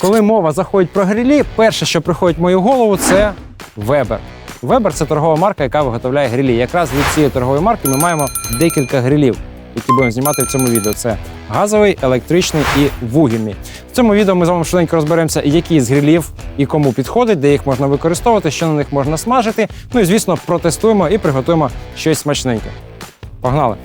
Коли мова заходить про грилі, перше, що приходить в мою голову, це Weber. Weber – це торгова марка, яка виготовляє грилі. Якраз від цієї торгової марки ми маємо декілька грилів, які будемо знімати в цьому відео. Це газовий, електричний і вугільний. В цьому відео ми з вами швиденько розберемося, які з грилів і кому підходить, де їх можна використовувати, що на них можна смажити. Ну і звісно, протестуємо і приготуємо щось смачненьке. Погнали!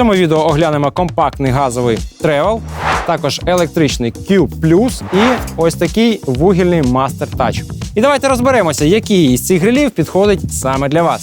Цьому відео оглянемо компактний газовий Travel, також електричний Q і ось такий вугільний Master Touch. І давайте розберемося, який із цих грилів підходить саме для вас.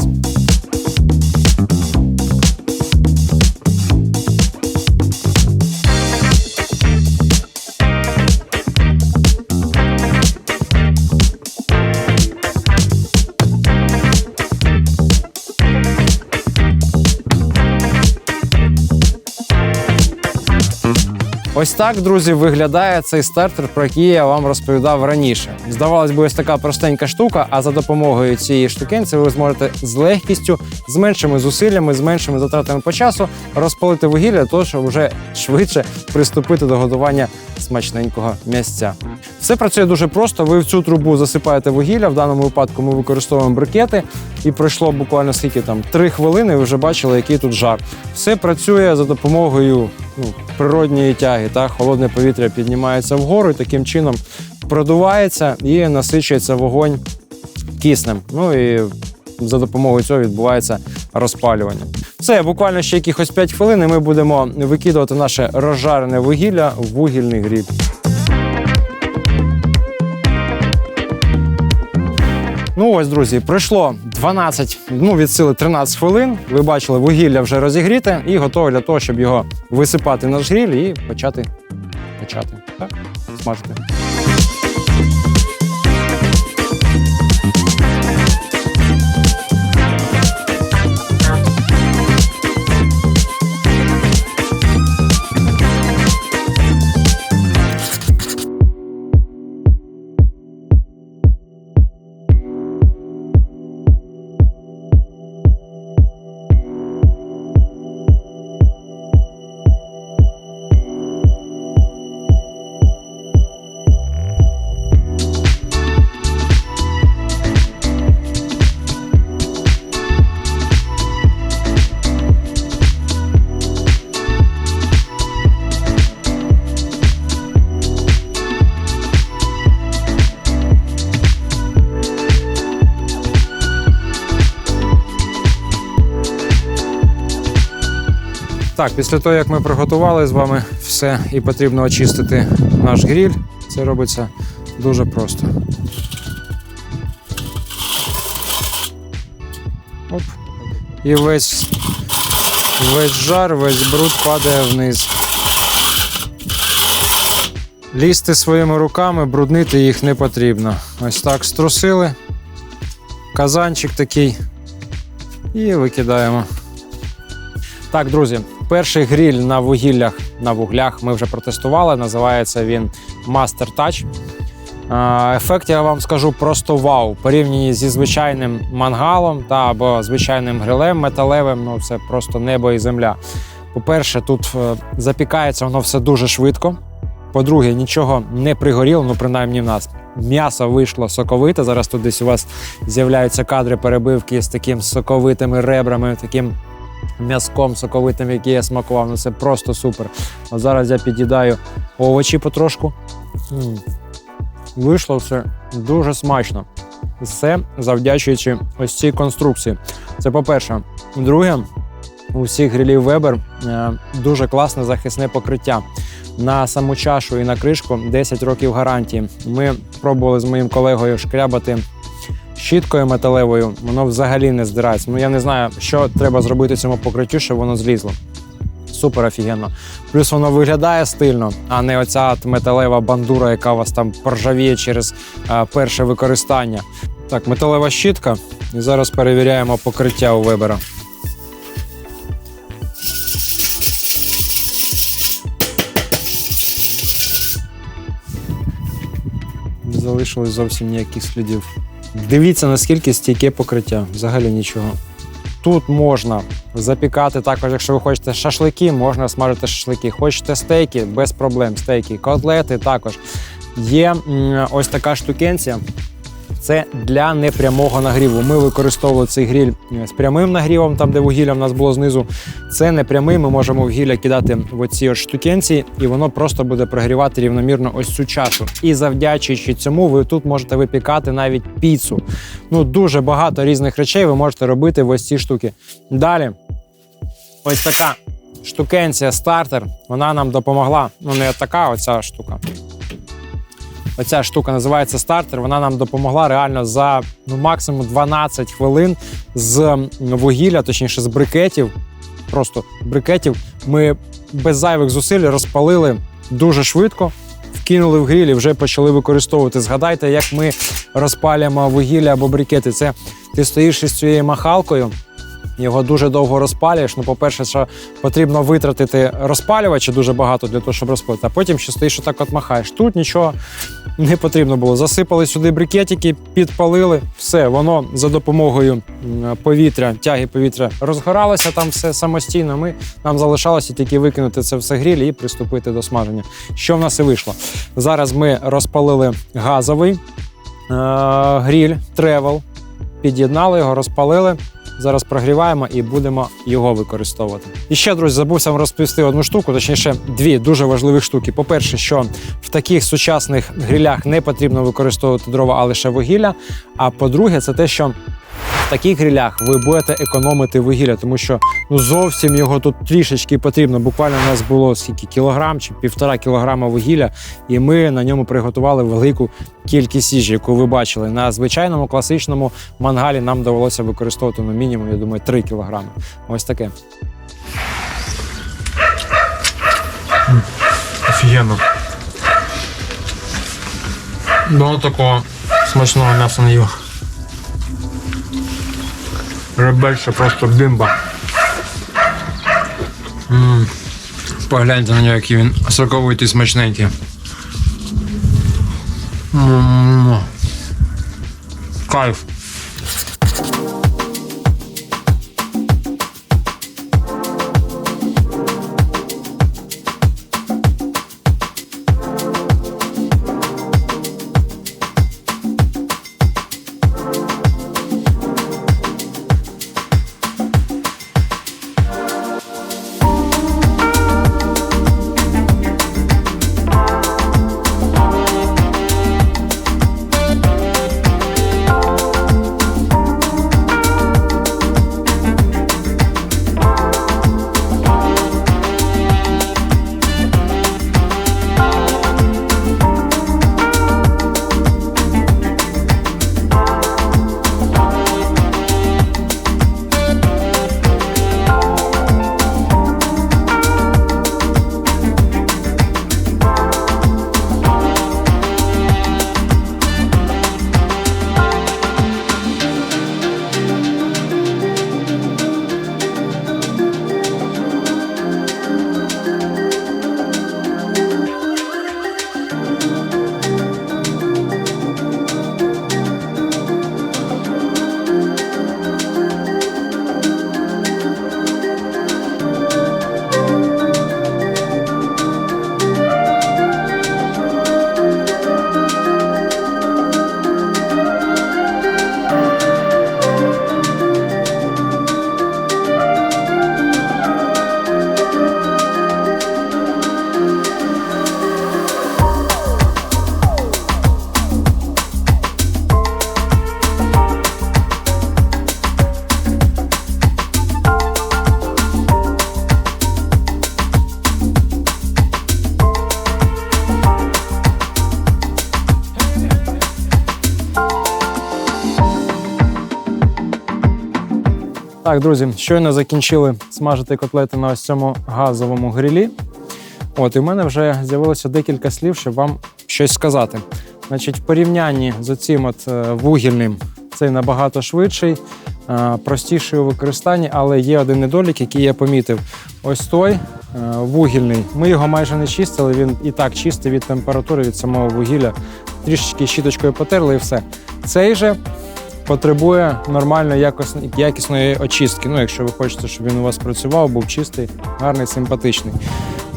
Ось так, друзі, виглядає цей стартер, про який я вам розповідав раніше. Здавалось би, ось така простенька штука, а за допомогою цієї штукенці ви зможете з легкістю, з меншими зусиллями, з меншими затратами по часу розпалити вугілля, щоб вже швидше приступити до готування смачненького м'ясця. Все працює дуже просто. Ви в цю трубу засипаєте вугілля. В даному випадку ми використовуємо брикети, і пройшло буквально скільки там 3 хвилини. Ви вже бачили, який тут жар. Все працює за допомогою ну, природньої тяги. Так? Холодне повітря піднімається вгору і таким чином продувається і насичується вогонь киснем. Ну і за допомогою цього відбувається розпалювання. Все, буквально ще якихось 5 хвилин, і ми будемо викидувати наше розжарене вугілля в вугільний гріль. Ну ось, друзі, пройшло 12, ну від сили 13 хвилин. Ви бачили, вугілля вже розігріте і готове для того, щоб його висипати на наш гріль і почати, почати так, смажити. Так, після того, як ми приготували з вами все і потрібно очистити наш гріль, це робиться дуже просто. Оп. І весь, весь жар, весь бруд падає вниз. Лізти своїми руками, бруднити їх не потрібно. Ось так струсили. Казанчик такий. І викидаємо. Так, друзі, перший гріль на вугіллях на вуглях ми вже протестували. Називається він Master Touch. Ефект я вам скажу просто вау. Порівняні зі звичайним мангалом та або звичайним грилем металевим. Ну це просто небо і земля. По-перше, тут е, запікається воно все дуже швидко. По-друге, нічого не пригоріло, ну принаймні в нас. М'ясо вийшло соковите. Зараз тут десь у вас з'являються кадри перебивки з таким соковитими ребрами, таким м'язком соковитим, який я смакував. Ну це просто супер. От зараз я під'їдаю овочі потрошку. М. Вийшло все дуже смачно. Все завдячуючи ось цій конструкції. Це по-перше. Друге, у всіх грилів Weber е, дуже класне захисне покриття. На саму чашу і на кришку 10 років гарантії. Ми пробували з моїм колегою шкрябати щіткою металевою, воно взагалі не здирається. Ну я не знаю, що треба зробити цьому покриттю, щоб воно злізло. Супер офігенно. Плюс воно виглядає стильно, а не оця металева бандура, яка у вас там поржавіє через е, перше використання. Так, металева щітка. І зараз перевіряємо покриття у вебера. Залишилось зовсім ніяких слідів. Дивіться, наскільки стійке покриття. Взагалі нічого. Тут можна запікати також, якщо ви хочете шашлики, можна смажити шашлики. Хочете стейки, без проблем. Стейки, котлети також. Є ось така штукенція. Це для непрямого нагріву. Ми використовували цей гріль е, з прямим нагрівом, там де вугілля в нас було знизу. Це не прямий. Ми можемо вугілля кидати в оці штукенці, і воно просто буде прогрівати рівномірно ось цю чашу. І завдячуючи цьому, ви тут можете випікати навіть піцу. Ну дуже багато різних речей ви можете робити в ось ці штуки. Далі, ось така штукенція, стартер. Вона нам допомогла. Ну не така, оця штука. Оця штука називається стартер. Вона нам допомогла реально за ну, максимум 12 хвилин з вугілля, точніше з брикетів. Просто брикетів. Ми без зайвих зусиль розпалили дуже швидко, вкинули в гріль і вже почали використовувати. Згадайте, як ми розпалюємо вугілля або брикети. Це ти стоїш із цією махалкою. Його дуже довго розпалюєш. Ну, по-перше, що потрібно витратити розпалювача дуже багато для того, щоб розпалити, а потім ще стоїш отак от махаєш. Тут нічого не потрібно було. Засипали сюди брикетики, підпалили, все, воно за допомогою повітря, тяги повітря розгоралося там все самостійно. Ми нам залишалося тільки викинути це все гріль і приступити до смаження. Що в нас і вийшло? Зараз ми розпалили газовий е- гріль, тревел, під'єднали його, розпалили. Зараз прогріваємо і будемо його використовувати. І ще, друзі, забувся вам розповісти одну штуку, точніше, дві дуже важливі штуки. По-перше, що в таких сучасних грілях не потрібно використовувати дрова, а лише вугілля. А по-друге, це те, що в таких грилях ви будете економити вугілля, тому що ну зовсім його тут трішечки потрібно. Буквально у нас було скільки кілограм чи півтора кілограма вугілля, і ми на ньому приготували велику кількість їжі, яку ви бачили. На звичайному класичному мангалі нам довелося використовувати ну, мінімум, я думаю, 3 кілограми. Ось таке. Офігенно. Багато такого смачного м'яса не їв. Ребельше просто бімба. М. Погляньте на нього, який він соковитий, смачненький. М. Кайф. Так, друзі, щойно закінчили смажити котлети на ось цьому газовому грилі. От, і в мене вже з'явилося декілька слів, щоб вам щось сказати. Значить, в порівнянні з оцим от е, вугільним, цей набагато швидший, е, простіший у використанні, але є один недолік, який я помітив. Ось той е, вугільний. Ми його майже не чистили, він і так чистий від температури, від самого вугілля. Трішечки щіточкою потерли і все. Цей же потребує нормальної якосної, якісної очистки. Ну, якщо ви хочете, щоб він у вас працював, був чистий, гарний, симпатичний.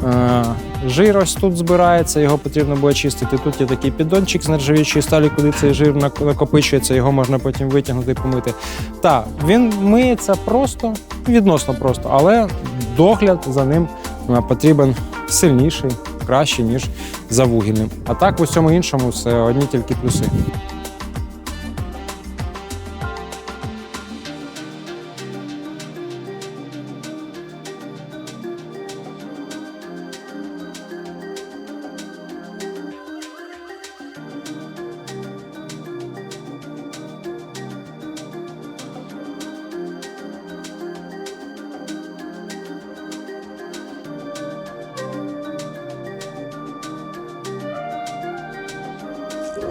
Е, Жир ось тут збирається, його потрібно буде чистити. Тут є такий піддончик з нержавіючої сталі, куди цей жир накопичується, його можна потім витягнути і помити. Так, він миється просто, відносно просто, але догляд за ним е, потрібен сильніший, кращий, ніж за вугільним. А так в усьому іншому все одні тільки плюси.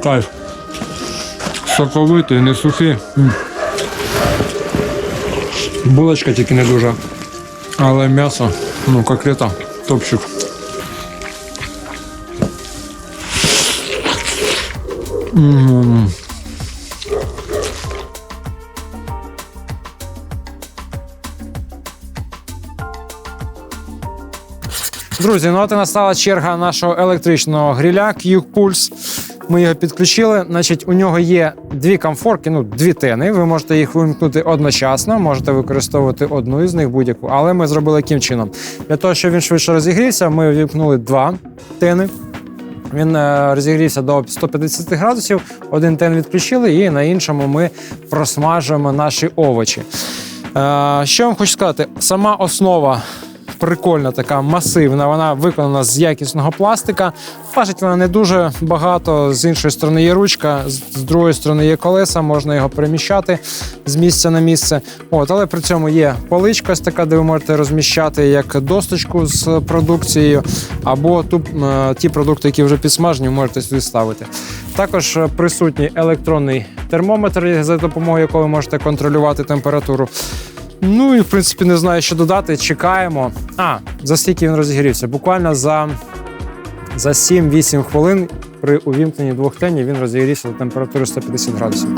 Кайф. Соковитий, не сухий. Булочка тільки не дуже. Але м'ясо, ну, котлета, топчик. М. Друзі, ну от і настала черга нашого електричного гриля Q Pulse. Ми його підключили. Значить, у нього є дві комфорки, ну дві тени. Ви можете їх вимкнути одночасно, можете використовувати одну із них будь-яку. Але ми зробили яким чином? Для того, щоб він швидше розігрівся, ми вимкнули два тени. Він е, розігрівся до 150 градусів. Один тен відключили, і на іншому ми просмажуємо наші овочі. Е, що я вам хочу сказати? Сама основа прикольна, така масивна. Вона виконана з якісного пластика. Важить вона не дуже багато. З іншої сторони є ручка, з другої сторони є колеса, можна його переміщати з місця на місце. От, але при цьому є поличка ось така, де ви можете розміщати як досточку з продукцією, або ту, е, ті продукти, які вже підсмажені, можете сюди ставити. Також присутній електронний термометр, за допомогою якого ви можете контролювати температуру. Ну і в принципі не знаю, що додати. Чекаємо. А, за скільки він розігрівся? Буквально за, за 7-8 хвилин при увімкненні двох тенів він розігрівся до температури 150 градусів.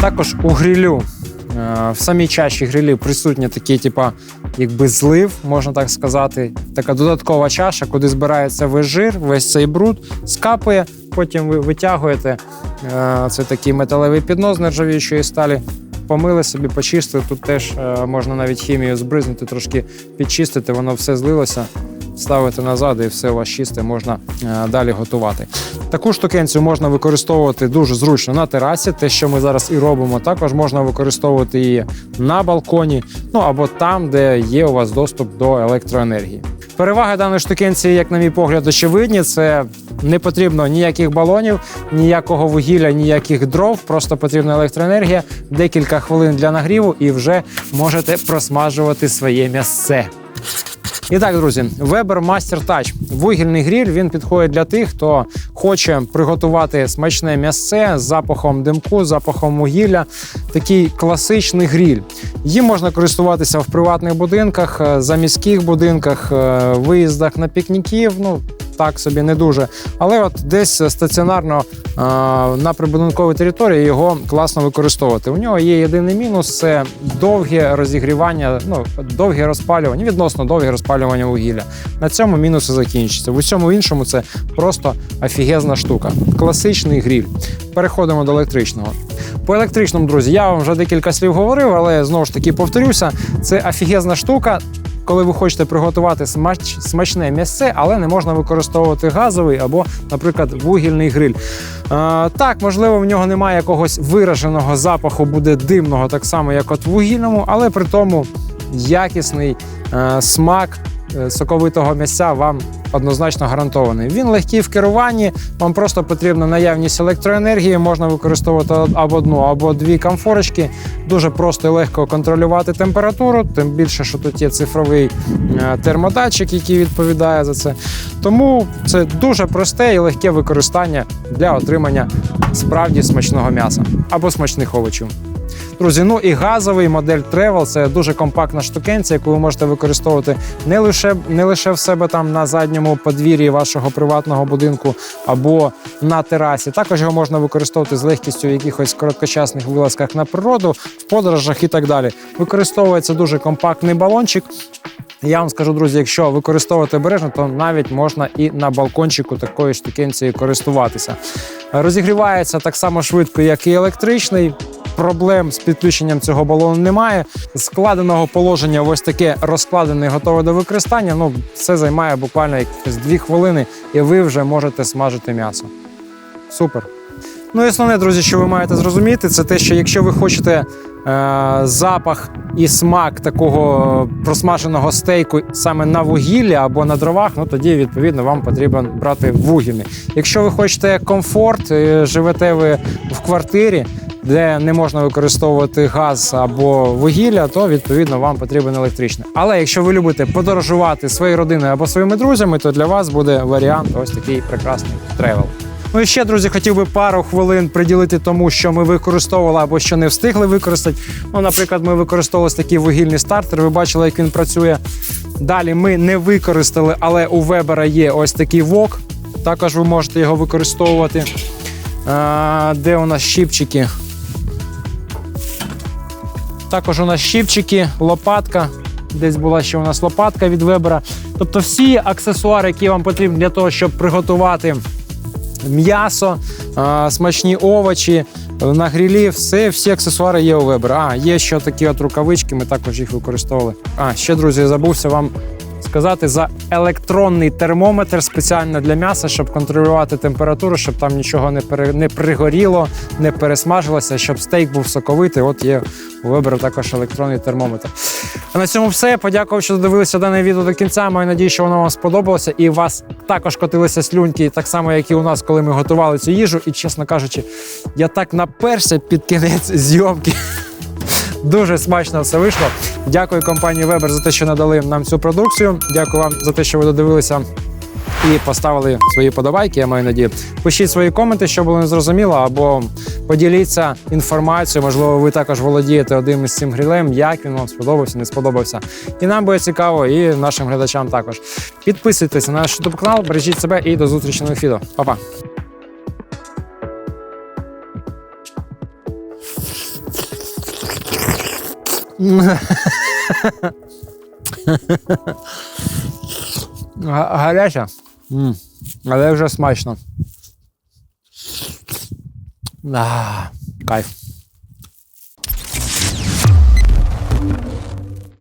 Також у грилю, е, в самій чаші грилю присутні такі, типа, якби злив, можна так сказати. Така додаткова чаша, куди збирається весь жир, весь цей бруд, скапує. Потім ви витягуєте е, це такий металевий піднос нержавіючої сталі. Помили собі, почистили. Тут теж е, можна навіть хімію збризнути, трошки підчистити, воно все злилося. Ставити назад і все у вас чисте, можна е, далі готувати. Таку штукенцію можна використовувати дуже зручно на терасі, те, що ми зараз і робимо. Також можна використовувати її на балконі, ну або там, де є у вас доступ до електроенергії. Переваги даної штукенції, як на мій погляд, очевидні. Це не потрібно ніяких балонів, ніякого вугілля, ніяких дров. Просто потрібна електроенергія, декілька хвилин для нагріву, і вже можете просмажувати своє м'ясце. І так, друзі, Weber Master Touch. Вугільний гриль він підходить для тих, хто хоче приготувати смачне м'ясце з запахом димку, з запахом вугілля. Такий класичний гриль. Їм можна користуватися в приватних будинках, е, заміських будинках, е, виїздах на пікніків. Ну так собі не дуже. Але от десь стаціонарно е, на прибудинковій території його класно використовувати. У нього є єдиний мінус це довге розігрівання, ну довге розпалювання, відносно довге розпалювання вугілля. На цьому мінуси закінчаться. В усьому іншому це просто офігезна штука. Класичний гріль. Переходимо до електричного. По електричному, друзі, я вам вже декілька слів говорив, але знову ж таки повторюся: це офігезна штука. коли ви хочете приготувати смач, смачне м'ясце, але не можна використовувати газовий або, наприклад, вугільний гриль. Е, так, можливо, в нього немає якогось вираженого запаху, буде димного, так само, як от вугільному, але при тому якісний е, смак соковитого м'ясця вам однозначно гарантований. Він легкий в керуванні, вам просто потрібна наявність електроенергії, можна використовувати або одну, або дві камфорочки. Дуже просто і легко контролювати температуру, тим більше, що тут є цифровий е, термодатчик, який відповідає за це. Тому це дуже просте і легке використання для отримання справді смачного м'яса або смачних овочів. Друзі, ну і газовий модель Travel це дуже компактна штукенця, яку ви можете використовувати не лише не лише в себе там на задньому подвір'ї вашого приватного будинку або на терасі. Також його можна використовувати з легкістю в якихось короткочасних вилазках на природу, в подорожах і так далі. Використовується дуже компактний балончик. Я вам скажу, друзі, якщо використовувати обережно, то навіть можна і на балкончику такої штукенції користуватися. Розігрівається так само швидко, як і електричний. Проблем з підключенням цього балону немає. Складеного положення, ось таке розкладене, готове до використання. Ну, це займає буквально якісь дві хвилини, і ви вже можете смажити м'ясо. Супер. Ну і основне, друзі, що ви маєте зрозуміти, це те, що якщо ви хочете е, запах і смак такого просмаженого стейку саме на вугіллі або на дровах, ну тоді відповідно вам потрібно брати вугільний. Якщо ви хочете комфорт, е, живете ви в квартирі, де не можна використовувати газ або вугілля, то відповідно вам потрібен електричний. Але якщо ви любите подорожувати своєю родиною або своїми друзями, то для вас буде варіант ось такий прекрасний тревел. Ну і ще, друзі, хотів би пару хвилин приділити тому, що ми використовували або що не встигли використати. Ну, наприклад, ми використовували такий вугільний стартер. Ви бачили, як він працює. Далі ми не використали, але у Вебера є ось такий вок. Також ви можете його використовувати. А, де у нас щипчики? Також у нас щипчики, лопатка. Десь була ще у нас лопатка від Вебера. Тобто всі аксесуари, які вам потрібні для того, щоб приготувати м'ясо, смачні овочі на грілі, все, всі аксесуари є у Вебера. А, є ще такі от рукавички, ми також їх використовували. А, ще, друзі, забувся вам сказати за електронний термометр спеціально для м'яса, щоб контролювати температуру, щоб там нічого не, пере, не пригоріло, не пересмажилося, щоб стейк був соковитий. От є у також електронний термометр. А на цьому все. Подякував, що додивилися дане відео до кінця. Маю надію, що воно вам сподобалося, і у вас також котилися слюнки, так само, як і у нас, коли ми готували цю їжу. І чесно кажучи, я так наперся під кінець зйомки. Дуже смачно все вийшло. Дякую компанії Weber за те, що надали нам цю продукцію. Дякую вам за те, що ви додивилися і поставили свої подобайки. Я маю надію. Пишіть свої коменти, що було незрозуміло, або поділіться інформацією. Можливо, ви також володієте одним із цим грилем, як він вам сподобався, не сподобався. І нам буде цікаво, і нашим глядачам також. Підписуйтесь на наш YouTube канал, бережіть себе і до зустрічі на відео. Па-па! Гаряча, але вже смачно. Кайф.